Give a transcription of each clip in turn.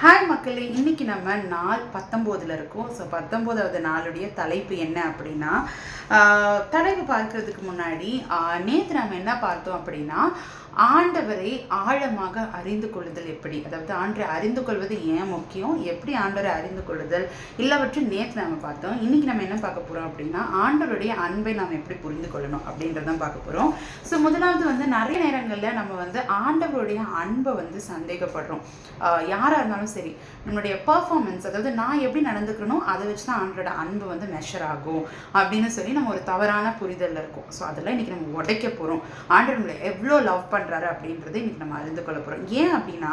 Hi மக்களே இன்னைக்கு நம்ம நாள் பத்தொம்போதில் இருக்கோம். ஸோ பத்தொம்போதாவது நாளுடைய தலைப்பு என்ன அப்படின்னா தலைப்பு பார்க்கறதுக்கு முன்னாடி நேற்று நம்ம என்ன பார்த்தோம் அப்படின்னா ஆண்டவரை ஆழமாக அறிந்து கொள்ளுதல் எப்படி? அதாவது ஆண்டரை அறிந்து கொள்வது ஏன் முக்கியம்? எப்படி ஆண்டவரை அறிந்து கொள்ளுதல்? இல்லவற்றை நேற்று நம்ம பார்த்தோம். இன்னைக்கு நம்ம என்ன பார்க்க போகிறோம் அப்படின்னா ஆண்டவருடைய அன்பை நாம் எப்படி புரிந்து கொள்ளணும் அப்படின்றதான் பார்க்க போகிறோம் ஸோ முதலாவது வந்து நிறைய நேரங்களில் நம்ம வந்து ஆண்டவருடைய அன்பை வந்து சந்தேகப்படுறோம். யாராக இருந்தாலும் சரி நம்மளுடைய பர்ஃபார்மன்ஸ் அதாவது நான் எப்படி நடந்துக்கணும் அதை வச்சு தான் ஆண்டோட அன்பு வந்து மெஷர் ஆகும் அப்படின்னு சொல்லி நம்ம ஒரு தவறான புரிதலில் இருக்கோம். ஸோ அதெல்லாம் இன்னைக்கு நம்ம உடைக்க போகிறோம் ஆண்டர் நம்மளை எவ்வளோ லவ் பண்ணுறாரு அப்படின்றத இன்றைக்கி நம்ம அறிந்து கொள்ள போறோம். ஏன் அப்படின்னா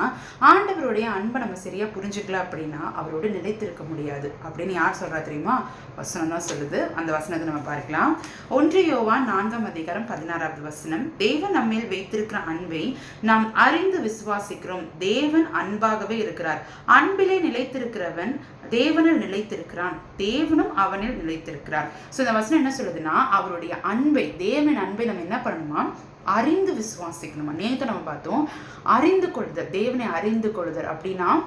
ஆண்டவருடைய அன்பை நம்ம சரியா புரிஞ்சுக்கல அப்படின்னா அவரோட நிலைத்திருக்க முடியாது. அப்படின்னு யார் சொல்கிறா தெரியுமா? வசனம் தான் சொல்லுது. அந்த வசனத்தை நம்ம பார்க்கலாம். ஒன்று யோவா நான்காம் அதிகாரம் பதினாறாவது வசனம். தேவன் நம்மில் வைத்திருக்கிற அன்பை நாம் அறிந்து விசுவாசிக்கிறோம். தேவன் அன்பாகவே இருக்கிறார். அன்பிலே நிலைத்திருக்கிறவன் தேவனில் நிலைத்திருக்கிறான். தேவனும் அவனில் நிலைத்திருக்கிறார். ஸோ இந்த வசனம் என்ன சொல்லுதுன்னா அவருடைய அன்பை தேவன் அன்பை நம்ம என்ன பண்ணணுமா? அறிந்து விசுவாசிக்கணுமா? நேற்று நம்ம பார்த்தோம் அறிந்து கொள்ளுதல் தேவனை அறிந்து கொள்ளுதல் அப்படின்னா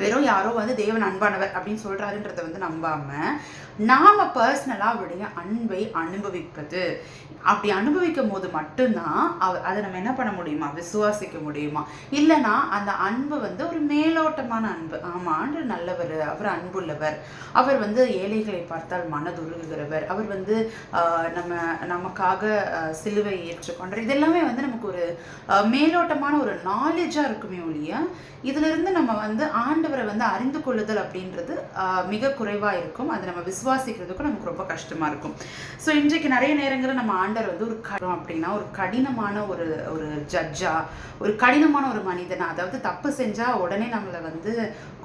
வெறும் யாரோ வந்து தேவன் அன்பானவர் அப்படின்னு சொல்கிறாருன்றதை வந்து நம்பாமல் நாம் பர்சனலாக அவருடைய அன்பை அனுபவிப்பது. அப்படி அனுபவிக்கும் போது மட்டும்தான் அவ அதை நம்ம என்ன பண்ண முடியுமா? விசுவாசிக்க முடியுமா? இல்லைன்னா அந்த அன்பு வந்து ஒரு மேலோட்டமான அன்பு. ஆமா நல்லவர் அவர் அன்புள்ளவர். அவர் வந்து ஏழைகளை பார்த்தால் மனதுருகுகிறவர். அவர் வந்து நம்ம நமக்காக சிலுவை ஏற்றுக்கொண்டார் இதெல்லாமே வந்து நமக்கு ஒரு மேலோட்டமான ஒரு நாலேஜாக இருக்குமே ஒழிய இதுலருந்து நம்ம வந்து ஆண்டவரை வந்து அறிந்து கொள்ளுதல் அப்படின்றது மிக குறைவா இருக்கும். அதை நம்ம விசுவாசிக்கிறதுக்கும் நமக்கு ரொம்ப கஷ்டமா இருக்கும். ஸோ இன்றைக்கு நிறைய நேரங்களில் நம்ம ஆண்டவர் வந்து ஒரு கடம் அப்படின்னா ஒரு கடினமான ஒரு ஒரு ஜட்ஜா ஒரு கடினமான ஒரு மனிதனா அதாவது தப்பு செஞ்சால் உடனே நம்மளை வந்து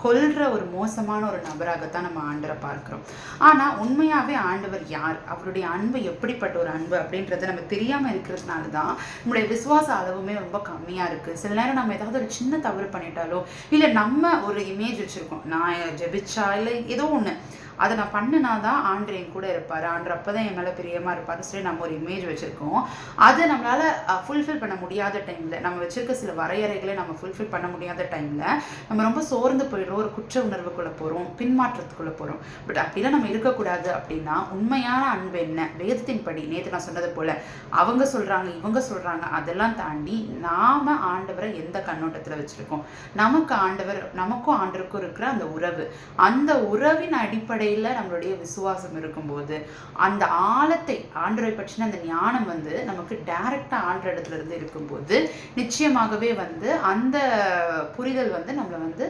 கொல்ற ஒரு மோசமான ஒரு நபராகத்தான் நம்ம ஆண்டரை பார்க்கிறோம். ஆனா உண்மையாவே ஆண்டவர் யார்? அவருடைய அன்பு எப்படிப்பட்ட ஒரு அன்பு அப்படின்றத நம்ம தெரியாம இருக்கிறதுனால தான் நம்மளுடைய விசுவாச அளவுமே ரொம்ப கம்மியா இருக்கு. சில நேரம் நம்ம ஏதாவது ஒரு சின்ன தவறு பண்ணிட்டாலோ இல்லை நம்ம ஒரு இமேஜ் வச்சிருக்கோம். நான் ஜெபிச்சா இல்லை ஏதோ ஒண்ணு. அதை நான் பண்ணினா தான் ஆண்டு என் கூட இருப்பார். ஆண்டு அப்போ தான் என் மேலே பிரியமாக இருப்பார்னு சொல்லி நம்ம ஒரு இமேஜ் வச்சுருக்கோம். அதை நம்மளால் ஃபுல்ஃபில் பண்ண முடியாத டைமில் நம்ம வச்சுருக்க சில வரையறைகளை நம்ம ஃபுல்ஃபில் பண்ண முடியாத டைமில் நம்ம ரொம்ப சோர்ந்து போயிடுறோம். ஒரு குற்ற உணர்வுக்குள்ளே போகிறோம் பின்மாற்றத்துக்குள்ளே போகிறோம் பட் அப்படிலாம் நம்ம இருக்கக்கூடாது அப்படின்னா உண்மையான அன்பு என்ன? வேதத்தின் படி நேற்று நான் சொன்னது போல் அவங்க சொல்கிறாங்க இவங்க சொல்கிறாங்க அதெல்லாம் தாண்டி நாம் ஆண்டவரை எந்த கண்ணோட்டத்தில் வச்சுருக்கோம்? நமக்கு ஆண்டவர் நமக்கும் ஆண்டவருக்கும் இருக்கிற அந்த உறவு. அந்த உறவின் அடிப்படை அடிப்படையில் நம்மளுடைய விசுவாசம் இருக்கும்போது அந்த ஆழத்தை ஆண்டரை பற்றின அந்த ஞானம் வந்து நமக்கு டைரக்டா ஆண்ட இடத்துல இருந்து இருக்கும்போது நிச்சயமாகவே வந்து அந்த புரிதல் வந்து நம்மளை வந்து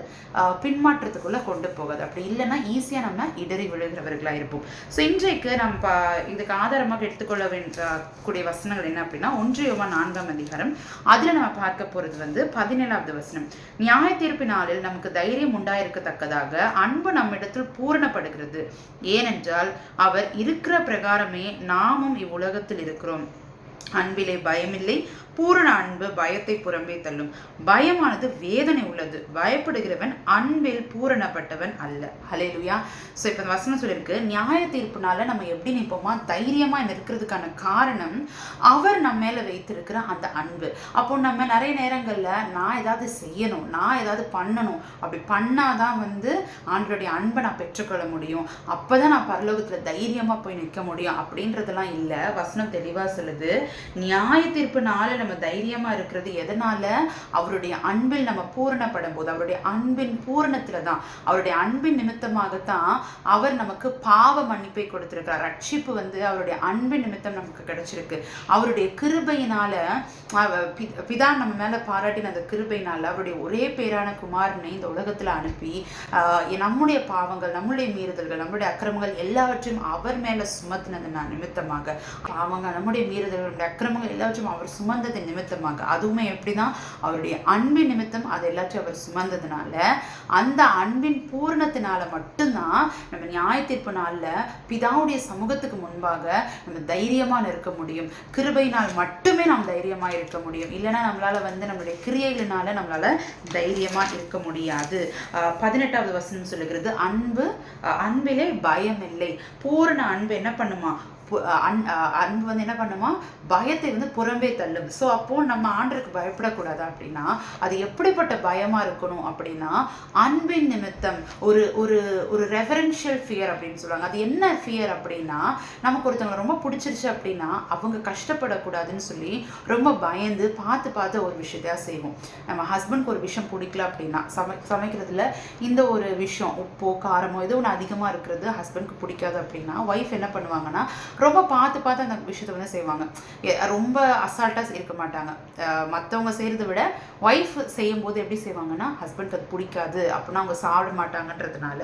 பின்மாற்றத்துக்குள்ளே கொண்டு போகாது. அப்படி இல்லைன்னா ஈஸியாக நம்ம இடறி விழுகிறவர்களாக இருப்போம். ஸோ இன்றைக்கு நம்ம இதுக்கு ஆதாரமாக எடுத்துக்கொள்ள வேண்டிய கூடிய வசனங்கள் என்ன அப்படின்னா ஒன்று நான்காம் அதிகாரம். அதில் நம்ம பார்க்க போகிறது வந்து பதினேழாவது வசனம். நியாய தீர்ப்பினாலில் நாளில் நமக்கு தைரியம் உண்டாயிருக்கத்தக்கதாக அன்பு நம்மிடத்தில் பூரணப்படுகிறது. ஏனென்றால் அவர் இருக்கிற பிரகாரமே நாமும் இவ்வுலகத்தில் இருக்கிறோம். அன்பிலே பயமில்லை பூரண அன்பு பயத்தை புறம்பே தள்ளும். பயமானது வேதனை உள்ளது. பயப்படுகிறவன் அன்பில் பூரணப்பட்டவன் அல்ல. ஹலேலுயா ஸோ இப்போ வசனம் சொல்லியிருக்கு நியாய தீர்ப்புனால நம்ம எப்படி நிற்போமா? தைரியமா நிற்கிறதுக்கான காரணம் அவர் நம்ம மேல வைத்திருக்கிற அந்த அன்பு. அப்போ நம்ம நிறைய நேரங்களில் நான் ஏதாவது செய்யணும் நான் ஏதாவது பண்ணணும். அப்படி பண்ணாதான் வந்து ஆண்டருடைய அன்பை நான் பெற்றுக்கொள்ள முடியும். அப்பதான் நான் பரலோகத்தில் தைரியமா போய் நிற்க முடியும். அப்படின்றதெல்லாம் இல்லை. வசனம் தெளிவாக சொல்லுது நியாய தீர்ப்பு நாளில் நம்ம தைரியமா இருக்கிறது எதனால? அவருடைய அன்பில் நம்ம பூரணப்படும் போது அவருடைய அன்பின் பூரணத்துல தான் அவருடைய அன்பின் நிமித்தமாகத்தான் அவர் நமக்கு பாவ மன்னிப்பை கொடுத்துருக்கார். ரட்சிப்பு வந்து அவருடைய அன்பின் நிமித்தம் நமக்கு கிடைச்சிருக்கு. அவருடைய கிருபையினால பி- பிதா நம்ம மேல பாராட்டின அந்த கிருபையினால் அவருடைய ஒரே பேரான குமாரனை இந்த உலகத்துல அனுப்பி ஆஹ் நம்முடைய பாவங்கள் நம்முடைய மீறுதல்கள் நம்முடைய அக்கிரமங்கள் எல்லாவற்றையும் அவர் மேல சுமத்தினது நான் நிமித்தமாக. பாவங்கள் நம்முடைய மீறுதல்கள் நம்முடைய அக்கிரமங்கள் எல்லாவற்றையும் அவர் சுமந்தது நிமித்தமாக. அதுவுமே எப்படிதான் அவருடைய அன்பின் நிமித்தம் அது எல்லாத்தையும் அவர் சுமந்ததுனால அந்த அன்பின் பூரணத்தினால மட்டும்தான் நம்ம நியாய தீர்ப்பு நாள்ல பிதாவுடைய சமூகத்துக்கு முன்பாக நம்ம தைரியமா நிற்க முடியும். கிருபையினால் மட்டுமே நாம் தைரியமா இருக்க முடியும். இல்லைன்னா நம்மளால வந்து நம்மளுடைய கிரியைகளினால நம்மளால தைரியமா இருக்க முடியாது. ஆஹ் பதினெட்டாவது வசனம் சொல்லுகிறது அன்பு அன்பிலே பயம் இல்லை பூரண அன்பு என்ன பண்ணுமா? அன் அன்பு வந்து என்ன பண்ணுமா? பயத்தை வந்து புறம்பே தள்ளும். ஸோ அப்போது நம்ம ஆண்டருக்கு பயப்படக்கூடாது அப்படின்னா அது எப்படிப்பட்ட பயமாக இருக்கணும் அப்படின்னா அன்பின் நிமித்தம் ஒரு ஒரு ஒரு ரெஃபரன்ஷியல் ஃபியர் அப்படின்னு சொல்லுவாங்க. அது என்ன ஃபியர் அப்படின்னா நமக்கு ஒருத்தவங்க ரொம்ப பிடிச்சிருச்சு அப்படின்னா அவங்க கஷ்டப்படக்கூடாதுன்னு சொல்லி ரொம்ப பயந்து பார்த்து பார்த்து ஒரு விஷயத்தையா செய்வோம். நம்ம ஹஸ்பண்ட்க்கு ஒரு விஷயம் பிடிக்கல அப்படின்னா சமை சமைக்கிறதுல இந்த ஒரு விஷயம் உப்போ காரமோ ஏதோ ஒன்று அதிகமாக இருக்கிறது ஹஸ்பண்ட்க்கு பிடிக்காது அப்படின்னா ஒய்ஃப் என்ன பண்ணுவாங்கன்னா ரொம்ப பார்த்து பார்த்து அந்த விஷயத்தை வந்து செய்வாங்க. ரொம்ப அசால்ட்டாக இருக்க மாட்டாங்க. மற்றவங்க செய்கிறத விட ஒய்ஃப் செய்யும்போது எப்படி செய்வாங்கன்னா ஹஸ்பண்ட்க்கு அது பிடிக்காது அப்படின்னா அவங்க சாப்பிட மாட்டாங்கன்றதுனால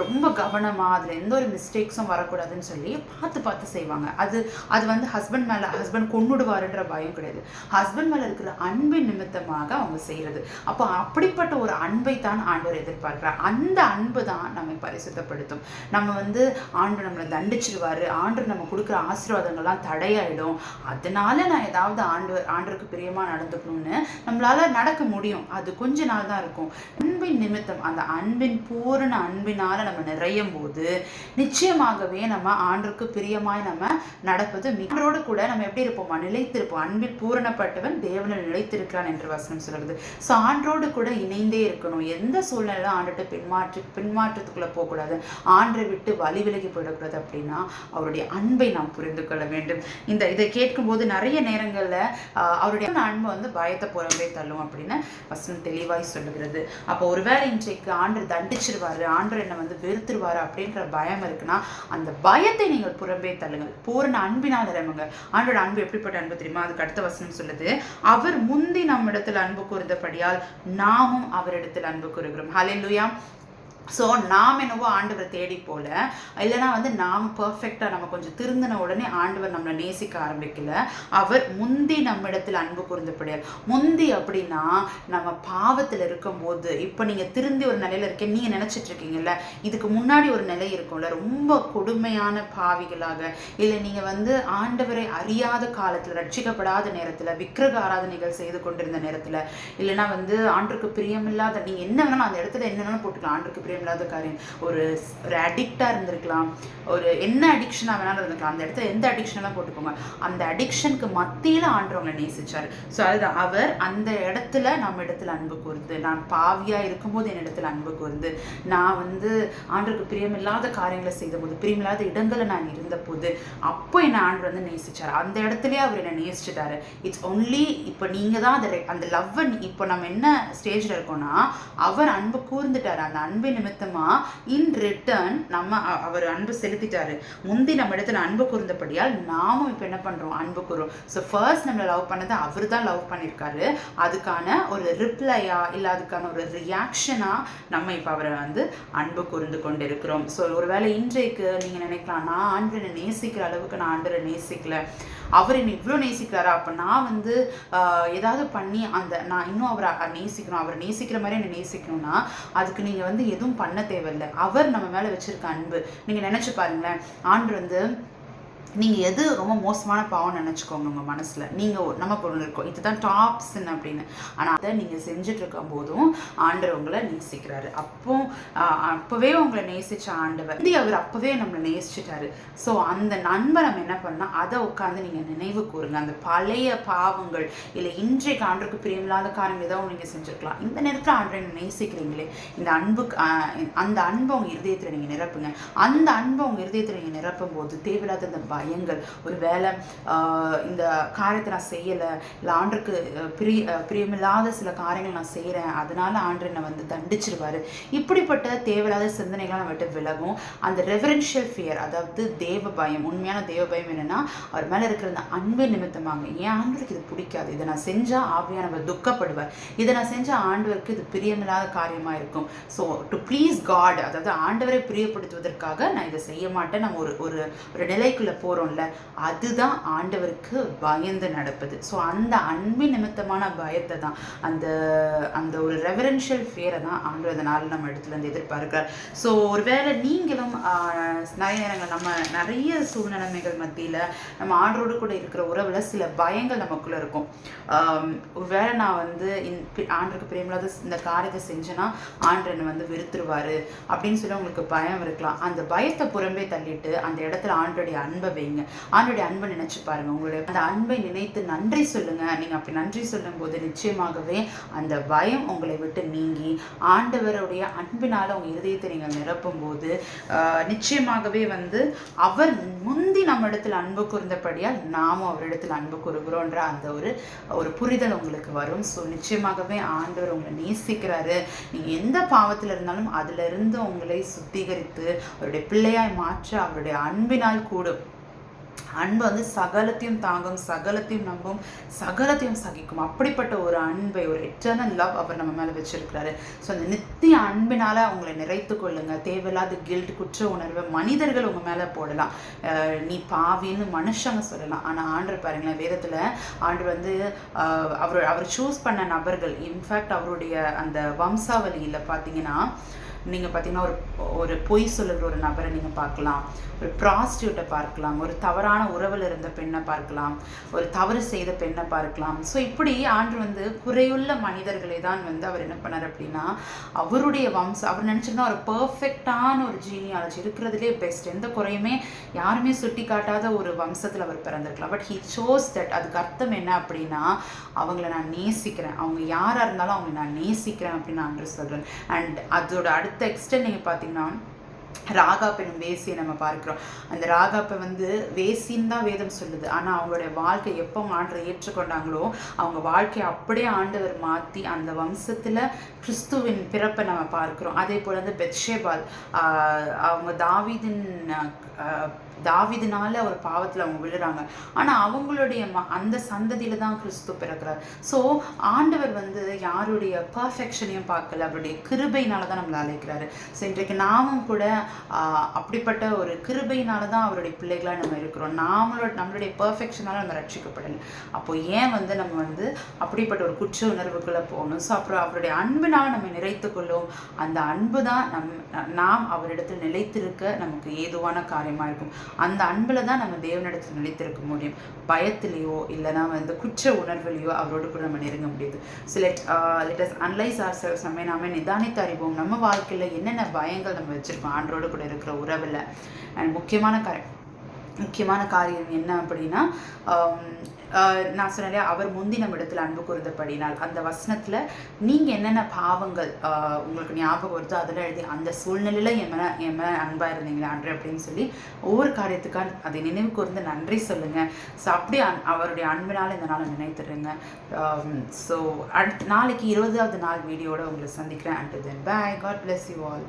ரொம்ப கவனமாக அதில் எந்த ஒரு மிஸ்டேக்ஸும் வரக்கூடாதுன்னு சொல்லி பார்த்து பார்த்து செய்வாங்க. அது அது வந்து ஹஸ்பண்ட் மேலே ஹஸ்பண்ட் கொண்டுடுவாருன்ற பயம் கிடையாது. ஹஸ்பண்ட் மேலே இருக்கிற அன்பின் நிமித்தமாக அவங்க செய்கிறது அப்போ அப்படிப்பட்ட ஒரு அன்பை தான் ஆண்டவர் எதிர்பார்க்கிறார். அந்த அன்பு தான் நம்மை பரிசுத்தப்படுத்தும். நம்ம வந்து ஆண்டு நம்மளை தண்டிச்சிருவார் ஆண்டு நம்ம கொடுக்குற ஆசீர்வாதங்கள்லாம் தடையாயிடும். அதனால நான் ஏதாவது ஆண்டு ஆண்டருக்கு பிரியமாக நடந்துக்கணும்னு நம்மளால நடக்க முடியும். அது கொஞ்ச நாள் தான் இருக்கும். அன்பின் நிமித்தம் அந்த அன்பின் பூரண அன்பினால நம்ம நிறையும் போது நிச்சயமாகவே நம்ம ஆண்டருக்கு பிரியமாய் நம்ம நடப்பது மிகரோடு கூட நம்ம எப்படி இருப்போமா? நிலைத்திருப்போம். அன்பில் பூரணப்பட்டவன் தேவனில் நிலைத்திருக்கிறான் என்று வசனம் சொல்கிறது ஸோ ஆண்டோடு கூட இணைந்தே இருக்கணும். எந்த சூழ்நிலையிலும் ஆண்டுட்டு பின்மாற்றி பின்மாற்றத்துக்குள்ளே போகக்கூடாது. ஆண்டை விட்டு வழி விலகி போயிடக்கூடாது அப்படின்னா அவருடைய அன்பு அன்பை நாம் புரிந்து கொள்ள வேண்டும். இந்த இதை கேட்கும்போது நிறைய நேரங்களில் அவருடைய அன்பை வந்து பயத்தை புறம்பே தள்ளும் அப்படின்னு வசனம் தெளிவாய் சொல்லுகிறது. அப்போ ஒருவேளை இன்றைக்கு ஆண்டு தண்டிச்சிருவாரு ஆண்டு என்னை வந்து வெறுத்துருவாரு அப்படின்ற பயம் இருக்குன்னா அந்த பயத்தை நீங்கள் புறம்பே தள்ளுங்கள். பூர்ண அன்பினால் இறங்குங்க. ஆண்டோட அன்பு எப்படிப்பட்ட அன்பு தெரியுமா? அதுக்கு அடுத்த வசனம் சொல்லுது அவர் முந்தி நம்மிடத்தில் அன்பு கூர்ந்தபடியால் நாமும் அவரிடத்தில் அன்பு கூறுகிறோம். ஹalleluya ஸோ நாம் என்னவோ ஆண்டவரை தேடி போல இல்லைன்னா வந்து நாம் பர்ஃபெக்டாக நம்ம கொஞ்சம் திருந்தின உடனே ஆண்டவர் நம்மளை நேசிக்க ஆரம்பிக்கல. அவர் முந்தி நம்மிடத்தில் அன்பு கூர்ந்தபடியால் முந்தி அப்படின்னா நம்ம பாவத்தில் இருக்கும்போது இப்போ நீங்கள் திருந்தி ஒரு நிலையில் இருக்கேன் நீங்கள் நினச்சிட்டு இருக்கீங்கல்ல இதுக்கு முன்னாடி ஒரு நிலை இருக்கும்ல ரொம்ப கொடுமையான பாவிகளாக. இல்லை நீங்கள் வந்து ஆண்டவரை அறியாத காலத்தில் ரட்சிக்கப்படாத நேரத்தில் விக்கிரக ஆராதனைகள் செய்து கொண்டிருந்த நேரத்தில் இல்லைன்னா வந்து ஆண்டுக்கு பிரியமில்லாத நீங்கள் என்ன வேணாலும் அந்த இடத்துல என்ன வேணாலும் போட்டுக்கலாம் ஆண்டுக்கு பிரியமில்லாத காரியம். ஒரு ஒரு அடிக்டாக இருந்திருக்கலாம். ஒரு என்ன அடிக்ஷனாக வேணாலும் இருந்திருக்கலாம். அந்த இடத்துல எந்த அடிக்ஷனெல்லாம் போட்டுக்கோங்க. அந்த அடிக்ஷனுக்கு மத்தியில் ஆண்டவங்களை நேசிச்சார். ஸோ அது அவர் அந்த இடத்துல நம்ம இடத்துல அன்பு கூர்ந்து நான் பாவியாக இருக்கும்போது என் இடத்துல அன்பு கூர்ந்து நான் வந்து ஆண்டருக்கு பிரியமில்லாத காரியங்களை செய்த போது பிரியமில்லாத இடங்களில் நான் இருந்தபோது அப்போ என்னை ஆண்டு வந்து நேசிச்சார். அந்த இடத்துலயே அவர் என்னை நேசிச்சிட்டாரு. இட்ஸ் ஒன்லி இப்போ நீங்கள் தான் அந்த அந்த லவ்வை இப்போ நம்ம என்ன ஸ்டேஜில் இருக்கோம்னா அவர் அன்பு கூர்ந்துட்டார். அந்த அன்பை நிமித்தமாக இன் ரிட்டர்ன் நம்ம அ- அவர் அன்பு செலுத்திட்டாரு. முந்தி நம்ம இடத்துல அன்பு கூர்ந்தபடியால் நாமும் இப்போ என்ன பண்ணுறோம் அன்பு கூறுறோம். ஸோ ஃபர்ஸ்ட் நம்மளை லவ் பண்ணது அவர் தான் லவ் பண்ணியிருக்காரு அதுக்கான ஒரு ரிப்ளையா இல்லை அதுக்கான ஒரு ரியாக்ஷனா நம்ம இப்போ அவரை வந்து அன்பு கூர்ந்து கொண்டு இருக்கிறோம் ஸோ ஒருவேளை இன்றைக்கு நீங்க நினைக்கலாம் நான் ஆண்டரை நேசிக்கிற அளவுக்கு நான் ஆண்டரை நேசிக்கல. அவர் என்னை இவ்வளோ நேசிக்கிறாரா? அப்போ நான் வந்து ஏதாவது பண்ணி அந்த நான் இன்னும் அவரை நேசிக்கணும். அவரை நேசிக்கிற மாதிரி என்னை நேசிக்கணும்னா அதுக்கு நீங்கள் வந்து எதுவும் பண்ண தேவையில்லை. அவர் நம்ம மேலே வச்சிருக்க அன்பு. நீங்கள் நினச்சி பாருங்களேன் ஆண்டு வந்து நீங்கள் எது ரொம்ப மோசமான பாவம்னு நினச்சிக்கோங்க உங்கள் மனசில். நீங்கள் நமக்கு ஒன்று இருக்கும். இதுதான் டாப் சின் அப்படின்னு. ஆனால் அதை நீங்கள் செஞ்சுட்டு இருக்கும் போதும் ஆண்டவர் உங்களை நேசிக்கிறாரு. அப்போ அப்போவே உங்களை நேசித்த ஆண்டவர். வந்து அவர் அப்போவே நம்மளை நேசிச்சிட்டாரு. ஸோ அந்த நண்பர் நம்ம என்ன பண்ணால் அதை உட்காந்து நீங்கள் நினைவு கூறுங்க. அந்த பழைய பாவங்கள் இல்லை இன்றைக்கு ஆண்டருக்கு பிரியமில்லாத காரணம் ஏதாவது நீங்கள் செஞ்சுருக்கலாம். இந்த நேரத்தில் ஆண்டரை நேசிக்கிறீங்களே இந்த அன்புக்கு அந்த அன்பை உங்கள் இருதயத்தில் நீங்கள் நிரப்புங்க. அந்த அன்பை உங்கள் இருதயத்தில் நீங்கள் நிரப்பும் போது தேவையில்லாத அந்த பயங்கள் ஒரு வேலை இந்த காரியத்தை நான் செய்யலை இல்லை ஆண்டுக்கு பிரிய பிரியமில்லாத சில காரியங்கள் நான் செய்கிறேன் அதனால ஆண்டு என்னை வந்து தண்டிச்சிருவார். இப்படிப்பட்ட தேவையில்லாத சிந்தனைகள் நம்மகிட்ட விலகும். அந்த ரெவரன்ஷியல் ஃபியர் அதாவது தேவ பயம் உண்மையான தேவ பயம் என்னென்னா அவர் மேலே இருக்கிற அந்த அன்பு நிமித்தமாங்க ஏன் ஆண்டவருக்கு இது பிடிக்காது. இதை நான் செஞ்சால் ஆவியானவர் துக்கப்படுவார். இதை நான் செஞ்சால் ஆண்டவருக்கு இது பிரியமில்லாத காரியமாக இருக்கும். ஸோ டு ப்ளீஸ் காட் அதாவது ஆண்டவரை பிரியப்படுத்துவதற்காக நான் இதை செய்ய மாட்டேன். நம்ம ஒரு ஒரு ஒரு நிலைக்குள்ளே போகிறோம்ல அதுதான் ஆண்டவருக்கு பயந்து நடப்பது. ஸோ அந்த அன்பின் நிமித்தமான பயத்தை தான் அந்த அந்த ஒரு ரெவரன்ஷியல் ஃபியரை தான் ஆண்டவர் அதனால் நம்ம இடத்துலேருந்து எதிர்பார்க்கிறார். ஸோ ஒருவேளை நீங்களும் நிறைய நேரங்கள் நம்ம நிறைய சூழ்நிலைமைகள் மத்தியில் நம்ம ஆண்டரோடு கூட இருக்கிற உறவில் சில பயங்கள் நமக்குள்ளே இருக்கும். ஒருவேளை நான் வந்து இந் பி- ஆண்டருக்கு பிரியமில்லாத இந்த காரியத்தை செஞ்சேன்னா ஆண்டர் என்னை வந்து வெறுத்துருவாரு அப்படின்னு சொல்லி உங்களுக்கு பயம் இருக்கலாம். அந்த பயத்தை புறம்பே தள்ளிட்டு அந்த இடத்துல ஆண்டருடைய அன்பை அன்பை வைங்க. ஆண்டுடைய அன்பை நினைச்சு பாருங்க. உங்களுடைய அந்த அன்பை நினைத்து நன்றி சொல்லுங்க. நீங்க அப்படி நன்றி சொல்லும் போது நிச்சயமாகவே அந்த பயம் உங்களை விட்டு நீங்கி ஆண்டவருடைய அன்பினால உங்க இருதயத்தை நீங்கள் நிரப்பும் போது நிச்சயமாகவே வந்து அவர் முந்தி நம்ம இடத்துல அன்பு கூர்ந்தபடியால் நாமும் அவரிடத்தில் அன்பு கூறுகிறோன்ற அந்த ஒரு ஒரு புரிதல் உங்களுக்கு வரும். ஸோ நிச்சயமாகவே ஆண்டவர் உங்களை நேசிக்கிறாரு. நீங்கள் எந்த பாவத்தில் இருந்தாலும் அதுல இருந்து உங்களை சுத்திகரித்து அவருடைய பிள்ளையாய் மாற்ற அவருடைய அன்பினால் கூடும். அன்பு வந்து சகலத்தையும் தாங்கும் சகலத்தையும் நம்பும் சகலத்தையும் சகிக்கும். அப்படிப்பட்ட ஒரு அன்பை ஒரு எட்டர்னல் லவ் அவர் நம்ம மேலே வச்சிருக்கிறாரு. ஸோ அந்த நித்திய அன்பினால் அவங்களை நிறைத்து கொள்ளுங்க. தேவையில்லாத கில்ட் குற்ற உணர்வு மனிதர்கள் உங்கள் மேலே போடலாம். நீ பாவின்னு மனுஷங்க சொல்லலாம். ஆனால் ஆண்டர் பாருங்களேன் வேதத்தில் ஆண்டர் வந்து அவர் அவர் சூஸ் பண்ண நபர்கள் இன்ஃபேக்ட் அவருடைய அந்த வம்சாவளியில் பார்த்தீங்கன்னா நீங்கள் பார்த்தீங்கன்னா ஒரு ஒரு பொய் சொல்லுகிற ஒரு நபரை நீங்கள் பார்க்கலாம். ஒரு ப்ராஸ்டியூட்டை பார்க்கலாம். ஒரு தவறான உறவில் இருந்த பெண்ணை பார்க்கலாம். ஒரு தவறு செய்த பெண்ணை பார்க்கலாம். ஸோ இப்படி ஆண்டு வந்து குறையுள்ள மனிதர்களை தான் வந்து அவர் என்ன பண்ணார் அப்படின்னா அவருடைய வம்சம் அவர் நினச்சிருந்தா ஒரு பர்ஃபெக்டான ஒரு ஜீனியாலஜி இருக்கிறதுலே பெஸ்ட் எந்த குறையுமே யாருமே சுட்டி காட்டாத ஒரு வம்சத்தில் அவர் பிறந்திருக்கலாம். பட் ஹீ சோஸ் தட் அதுக்கு அர்த்தம் என்ன அப்படின்னா அவங்கள நான் நேசிக்கிறேன். அவங்க யாராக இருந்தாலும் அவங்க நான் நேசிக்கிறேன் அப்படின்னு நான் சொல்கிறேன் அண்ட் அதோட அடுத்த அடுத்த எக்ஸ்டெண்ட் நீங்கள் பார்த்தீங்கன்னா ராகா பெண்ணும் வேசியை நம்ம பார்க்குறோம். அந்த ராகாப்பை வந்து வேசின்னு தான் வேதம் சொல்லுது. ஆனால் அவங்களுடைய வாழ்க்கை எப்போ ஆண்டரை ஏற்றுக்கொண்டாங்களோ அவங்க வாழ்க்கையை அப்படியே ஆண்டவர் மாற்றி அந்த வம்சத்தில் கிறிஸ்துவின் பிறப்பை நம்ம பார்க்குறோம். அதே போல் வந்து பெத்ஷேபால் அவங்க தாவிதின் தாவிதனால ஒரு பாவத்தில் அவங்க விழுறாங்க. ஆனால் அவங்களுடைய ம அந்த சந்ததியில் தான் கிறிஸ்து பிறக்கிறார். ஸோ ஆண்டவர் வந்து யாருடைய பர்ஃபெக்ஷனையும் பார்க்கல. அவருடைய கிருபையினால தான் நம்மளை அழைக்கிறாரு. ஸோ இன்றைக்கு நாமும் கூட அப்படிப்பட்ட ஒரு கிருபையினால தான் அவருடைய பிள்ளைகளாக நம்ம இருக்கிறோம். நாமளோட நம்மளுடைய பர்ஃபெக்ஷனால் நம்ம ரட்சிக்கப்படலை அப்போ ஏன் வந்து நம்ம வந்து அப்படிப்பட்ட ஒரு குற்ற உணர்வுக்குள்ளே போகணும்? ஸோ அப்புறம் அவருடைய அன்பினால் நம்ம நிறைத்து கொள்ளும். அந்த அன்பு தான் நம் நாம் அவரிடத்தில் நிலைத்திருக்க நமக்கு ஏதுவான காரியமாக இருக்கும். அந்த அன்பில் தான் நம்ம தேவனிடத்தில் நிலைத்திருக்க முடியும். பயத்திலேயோ இல்லைனா வந்து குற்ற உணர்வுலையோ அவரோடு கூட நம்ம நெருங்க முடியுது. So let let us analyse ourselves நம்ம நாம நிதானித்து அறிவோம். நம்ம வாழ்க்கையில் என்னென்ன பயங்கள் நம்ம வச்சுருக்கோம்? ஆண்டரோடு கூட இருக்கிற உறவில் அண்ட் முக்கியமான கார முக்கியமான காரியம் என்ன அப்படின்னா நான் சொன்னேன் அவர் முந்தின இடத்துல அன்பு கூர்ந்தபடினால் அந்த வசனத்தில் நீங்கள் என்னென்ன பாவங்கள் உங்களுக்கு ஞாபகம் வருதோ அதில் எழுதி அந்த சூழ்நிலையில் என் மேலே என் மேலே அன்பாக இருந்தீங்களா அன்று அப்படின்னு சொல்லி ஒவ்வொரு காரியத்துக்காக அதை நினைவு கூர்ந்து நன்றி சொல்லுங்கள் ஸோ அப்படி அவருடைய அன்பினால் இந்த நாளை நினைத்துடுங்க. ஸோ அடுத்த நாளைக்கு இருபதாவது நாள் வீடியோட உங்களை சந்திக்கிறேன். And then bye God bless you all